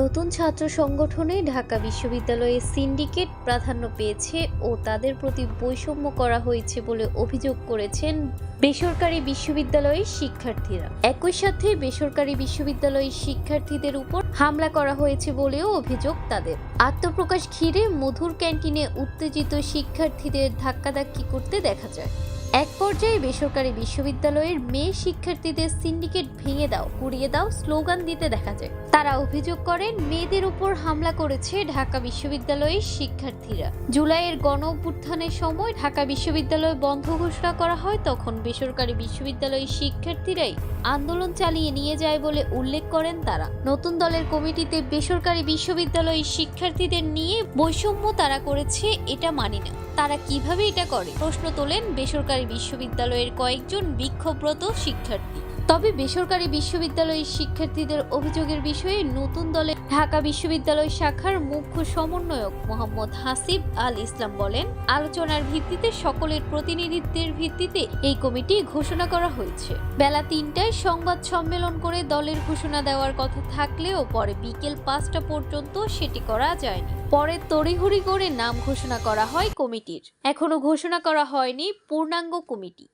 নতুন ছাত্র সংগঠনে ঢাকা বিশ্ববিদ্যালয়ে সিন্ডিকেট প্রাধান্য পেয়েছে ও তাদের প্রতি বৈষম্য করা হয়েছে বলে অভিযোগ করেছেন বেসরকারি বিশ্ববিদ্যালয়ের শিক্ষার্থীরা। একই সাথে বেসরকারি বিশ্ববিদ্যালয়ের শিক্ষার্থীদের উপর হামলা করা হয়েছে বলেও অভিযোগ তাদের। আত্মপ্রকাশ ঘিরে মধুর ক্যান্টিনে উত্তেজিত শিক্ষার্থীদের ধাক্কাধাক্কি করতে দেখা যায়। এক পর্যায়ে বেসরকারি বিশ্ববিদ্যালয়ের মেয়ে শিক্ষার্থীদের সিন্ডিকেট ভেঙে দাও গুড়িয়ে দাও, স্লোগান দিতে দেখা যায়। তারা অভিযোগ করেন, মেয়েদের উপর হামলা করেছে ঢাকা বিশ্ববিদ্যালয়ের শিক্ষার্থীরা। জুলাইয়ের গণ অভ্যুত্থানের সময় ঢাকা বিশ্ববিদ্যালয় বন্ধ ঘোষণা করা হয়, তখন বেসরকারি বিশ্ববিদ্যালয়ের শিক্ষার্থীরাই আন্দোলন চালিয়ে নিয়ে যায় বলে উল্লেখ করেন তারা। নতুন দলের কমিটিতে বেসরকারি বিশ্ববিদ্যালয়ের শিক্ষার্থীদের নিয়ে বৈষম্য তারা করেছে, এটা মানি না। তারা কীভাবে এটা করে? প্রশ্ন তোলেন বেসরকারি বিশ্ববিদ্যালয়ের কয়েকজন বিক্ষোভরত শিক্ষার্থী। তবে বেসরকারি বিশ্ববিদ্যালয়ের শিক্ষার্থীদের অভিযোগের বিষয়ে নতুন দলে ঢাকা বিশ্ববিদ্যালয় শাখার মুখ্য সমন্বয়ক মোহাম্মদ হাসিব আল ইসলাম বলেন, আলোচনার ভিত্তিতে সকলের প্রতিনিধিত্বের ভিত্তিতে এই কমিটি ঘোষণা করা হয়েছে। বেলা তিনটায় সংবাদ সম্মেলন করে দলের ঘোষণা দেওয়ার কথা থাকলেও পরে বিকেল পাঁচটা পর্যন্ত সেটি করা যায়নি। পরে তড়িঘড়ি করে নাম ঘোষণা করা হয় কমিটির। এখনও ঘোষণা করা হয়নি পূর্ণাঙ্গ কমিটি।